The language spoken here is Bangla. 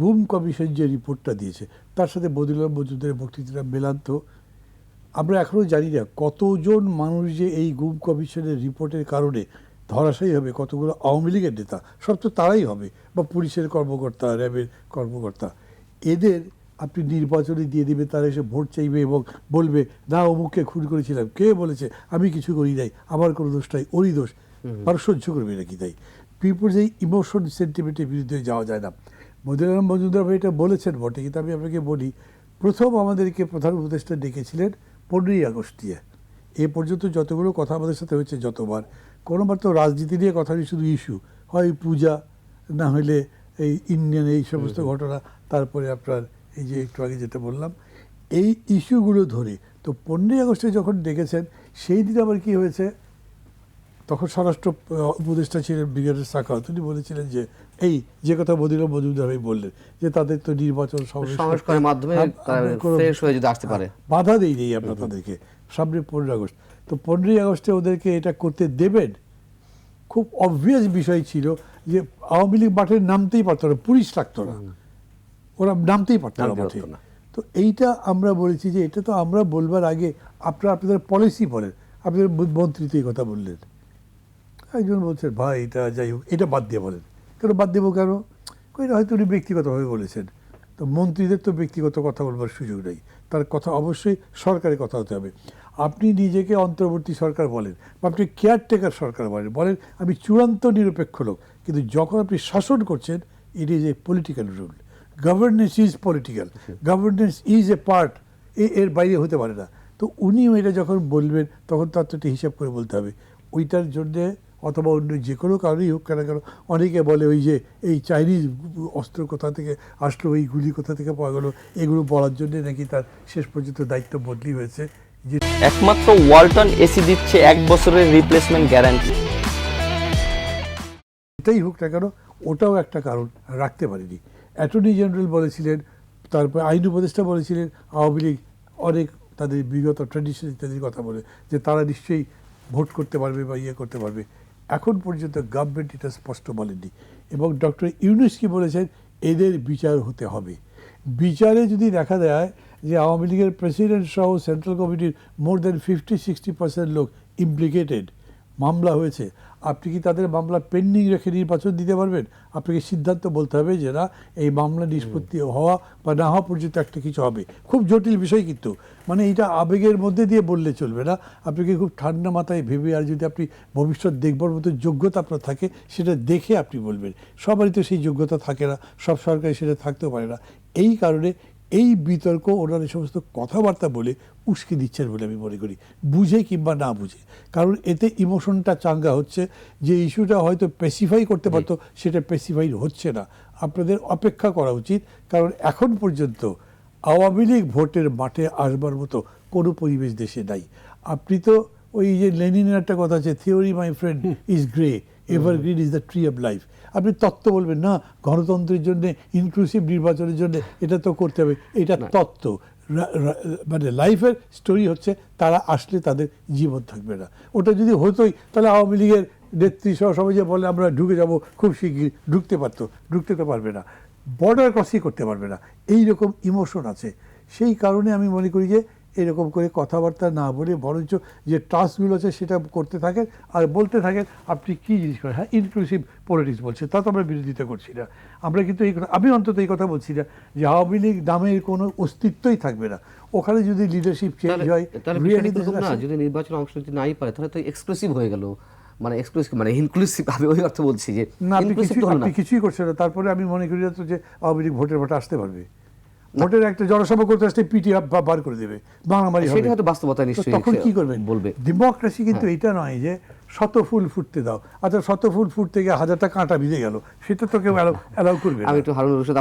গুম কমিশন যে রিপোর্টটা দিয়েছে তার সাথে বদিলাল মজুমদারের বক্তৃতাটা মেলান্ত। আমরা এখনও জানি না কতজন মানুষ যে এই গুম কমিশনের রিপোর্টের কারণে ধরাশায়ী হবে কতগুলো আওয়ামী লীগের নেতা সব তো তারাই হবে বা পুলিশের কর্মকর্তা র্যাবের কর্মকর্তা। এদের আপনি নির্বাচনে দিয়ে দেবে তারা এসে ভোট চাইবে এবং বলবে না অমুককে খুন করেছিলাম। কে বলেছে আমি কিছু করি নাই আমার কোনো দোষ নাই ওরই দোষ। মানুষ সহ্য করবে নাকি তাই? পিপুলস এই ইমোশন সেন্টিমেন্টের বিরুদ্ধে যাওয়া যায় না। মদিরাম মজুমদার ভাই এটা বলেছেন বটে। কিন্তু আমি আপনাকে বলি প্রথম আমাদেরকে প্রধান উপদেষ্টা ডেকেছিলেন পনেরোই আগস্ট দিয়ে। এ পর্যন্ত যতগুলো কথা আমাদের সাথে হয়েছে যতবার। কোনোবার তো রাজনীতি নিয়ে কথা নেই শুধু ইস্যু। হয় পূজা না হলে এই ইন্ডিয়ান এই সমস্ত ঘটনা তারপরে আপনার এই যে একটু আগে যেটা বললাম। এই ইস্যুগুলো ধরে তো পনেরোই আগস্টে যখন ডেকেছেন সেই দিন আবার কী হয়েছে? তখন স্বরাষ্ট্র উপদেষ্টা ছিলেন ব্রিগেডিয়ার সাকা তিনি বলেছিলেন যে এই যে কথা মদিরা মজুমদার ভাই বললেন যে তাদের তো নির্বাচন সংস্কারের মাধ্যমে হয়ে আসতে পারে। বাধা দেই নেই আমরা তাদেরকে সামনে পনেরোই আগস্ট। তো পনেরোই আগস্টে ওদেরকে এটা করতে দেবেন? খুব অবভিয়াস বিষয় ছিল যে আওয়ামী লীগ মাঠে নামতেই পারতো না পুলিশ রাখতো না। ওরা নামতেই পারতো না মাঠে। তো এইটা আমরা বলেছি যে এটা তো আমরা বলবার আগে আপনারা আপনাদের পলিসি বলেন আপনাদের মন্ত্রী তো এই কথা বললেন। একজন বলছেন ভাই, এটা যাই হোক, এটা বাদ দিয়ে বলেন। কেন বাদ দেবো কেন? না, হয়তো উনি ব্যক্তিগতভাবে বলেছেন। তো মন্ত্রীদের তো ব্যক্তিগত কথা বলবার সুযোগ নেই। তার কথা অবশ্যই সরকারের কথা হতে হবে। আপনি নিজেকে অন্তর্বর্তী সরকার বলেন বা আপনি কেয়ারটেকার সরকার বলেন বলেন, আমি চূড়ান্ত নিরপেক্ষ লোক। কিন্তু যখন আপনি শাসন করছেন it is a political rule governance is political governance is a part এর বাইরে হতে পারে না। তো উনিও এটা যখন বলবেন, তখন তার তো একটা হিসাব করে বলতে হবে। ওইটার জন্যে অথবা অন্য যে কোনো কারণেই হোক কেন কেন অনেকে বলে ওই যে এই চাইনিজ অস্ত্র কোথা থেকে আসলো ওই গুলি কোথা থেকে পাওয়া গেলো এগুলো বলার জন্যে নাকি তার শেষ পর্যন্ত দায়িত্ব বদলি হয়েছে। যে একমাত্র ওয়ালটন এসি দিচ্ছে এক বছরের রিপ্লেসমেন্ট গ্যারান্টি এটাই হোক না কেন ওটাও একটা কারণ রাখতে পারিনি। অ্যাটর্নি জেনারেল বলেছিলেন তারপর আইন উপদেষ্টা বলেছিলেন আওয়ামী লীগ অনেক তাদের বিগত ট্র্যাডিশন ইত্যাদির কথা বলে যে তারা নিশ্চয়ই ভোট করতে পারবে বা ইয়ে করতে পারবে। এখন পর্যন্ত গভর্নমেন্ট এটা স্পষ্ট বলেনি এবং ডক্টর ইউনুস কি বলেছেন? এদের বিচার হতে হবে। বিচারে যদি দেখা যায় যে আওয়ামী লীগের প্রেসিডেন্ট সহ সেন্ট্রাল কমিটির more than fifty sixty percent লোক ইমপ্লিকেটেড মামলা হয়েছে। আপনি কি তাদের মামলা পেন্ডিং রেখে নির্বাচন দিতে পারবেন? আপনাকে সিদ্ধান্ত বলতে হবে যে না এই মামলা নিষ্পত্তি হওয়া বা না হওয়া পর্যন্ত একটা কিছু হবে। খুব জটিল বিষয় কিন্তু। মানে এটা আবেগের মধ্যে দিয়ে বললে চলবে না। আপনাকে খুব ঠান্ডা মাথায় ভেবে আর যদি আপনি ভবিষ্যৎ দেখবার মতো যোগ্যতা আপনার থাকে সেটা দেখে আপনি বলবেন। সবারই তো সেই যোগ্যতা থাকে না। সব সরকারি সেটা থাকতেও পারে না। এই কারণে এই বিতর্ক ওনার এই সমস্ত কথাবার্তা বলে উস্কে দিচ্ছেন বলে আমি মনে করি। বুঝে কিংবা না বুঝে। কারণ এতে ইমোশনটা চাঙ্গা হচ্ছে যে ইস্যুটা হয়তো পেসিফাই করতে পারতো সেটা পেসিফাই হচ্ছে না। আপনাদের অপেক্ষা করা উচিত কারণ এখন পর্যন্ত আওয়ামী লীগ ভোটের মাঠে আসবার মতো কোনো পরিবেশ দেশে নাই। আপনি তো ওই যে লেনিনের একটা কথা আছে theory my friend is grey evergreen is the tree of life আপনি তত্ত্ব বলবেন না গণতন্ত্রের জন্য ইনক্লুসিভ নির্বাচনের জন্য এটা তো করতে হবে। এটা তত্ত্ব। মানে লাইফের স্টোরি হচ্ছে তারা আসলে তাদের জীবন থাকবে না। ওটা যদি হতোই তাহলে আওয়ামী লীগের নেত্রী সহ সবাই যে বলে আমরা ঢুকে যাব খুব শিগগির ঢুকতে পারতো ঢুকতে তো পারবে না। বর্ডার ক্রসই করতে পারবে না। এই রকম ইমোশন আছে। সেই কারণে আমি মনে করি যে এরকম করে কথাবার্তা না বলে বরঞ্চ যে টাস্কগুলো আছে সেটা করতে থাকেন আর বলতে থাকেন আপনি কী জিনিস করেন। হ্যাঁ ইনক্লুসিভ পলিটিক্স বলছে। তা তো আমরা বিরোধিতা করছি না। আমরা কিন্তু এই কথা আমি অন্তত এই কথা বলছি না যে আওয়ামী লীগ নামের কোনো অস্তিত্বই থাকবে না। ওখানে যদি লিডারশিপ চেঞ্জ হয় যদি নির্বাচন অংশ নিতে নাই পারে তাহলে তো এক্সক্লুসিভ হয়ে গেল। মানে এক্সক্লুসিভ মানে ইনক্লুসিভ আমি ওই অর্থ বলছি যে না আপনি কিছুই করছেন না। তারপরে আমি মনে করি তো যে আওয়ামী লীগ ভোটের ভোটে আসতে পারবে। ভোটের একটা জনসভা করতে আসলে পিটি বার করে দেবে। মারামারি হবে সেটা তো বাস্তবতা নিশ্চয়ই তখন কি করবেন বলবে। হ্যাঁ। ডেমোক্রেসি কিন্তু এটা নয় যে শত ফুল ফুটতে দাও। আচ্ছা শত ফুল ফুটতে গিয়ে হাজারটা কাঁটা ভিজে গেল। সেটা তো কেউ অ্যালাউ করবে আমি একটু হারুন রশিদ